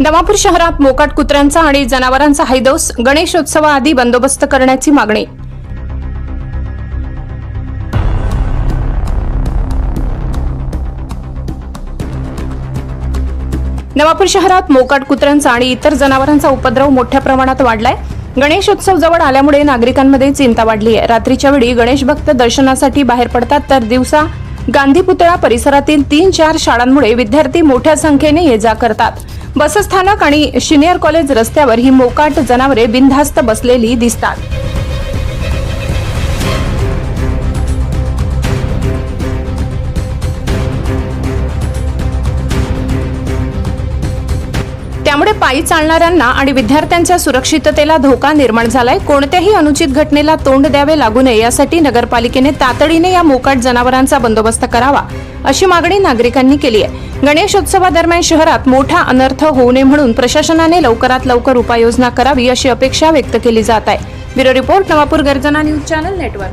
नवापूर शहरात मोकाट कुत्र्यांचा आणि जनावरांचा हैदोस गणेशोत्सवाआधी बंदोबस्त करण्याची मागणी. नवापूर शहरात मोकाट कुत्र्यांचा आणि इतर जनावरांचा उपद्रव मोठ्या प्रमाणात वाढलाय. गणेशोत्सव जवळ आल्यामुळे नागरिकांमध्ये चिंता वाढली आहे. रात्रीच्या वेळी गणेश भक्त दर्शनासाठी बाहेर पडतात तर दिवसा गांधी पुतळा परिसरातील तीन चार शाळांमुळे विद्यार्थी मोठ्या संख्येने ये जा करतात. बसस्थानक आणि सिनियर कॉलेज रस्त्यावर ही मोकाट जनावरे बिनधास्त बसलेली दिसतात. त्यामुळे पायी चालणाऱ्यांना आणि विद्यार्थ्यांच्या सुरक्षिततेला धोका निर्माण झालाय. कोणत्याही अनुचित घटनेला तोंड द्यावे लागू नये यासाठी नगरपालिकेने तातडीने या मोकाट जनावरांचा बंदोबस्त करावा अशी मागणी नागरिकांनी केली आहे. गणेशोत्सवादरम्यान शहरात मोठा अनर्थ होऊ नये म्हणून प्रशासनाने लवकरात लवकर उपाययोजना करावी अशी अपेक्षा व्यक्त केली जात आहे. ब्युरो रिपोर्ट नवापूर गर्जना न्यूज चॅनल नेटवर्क.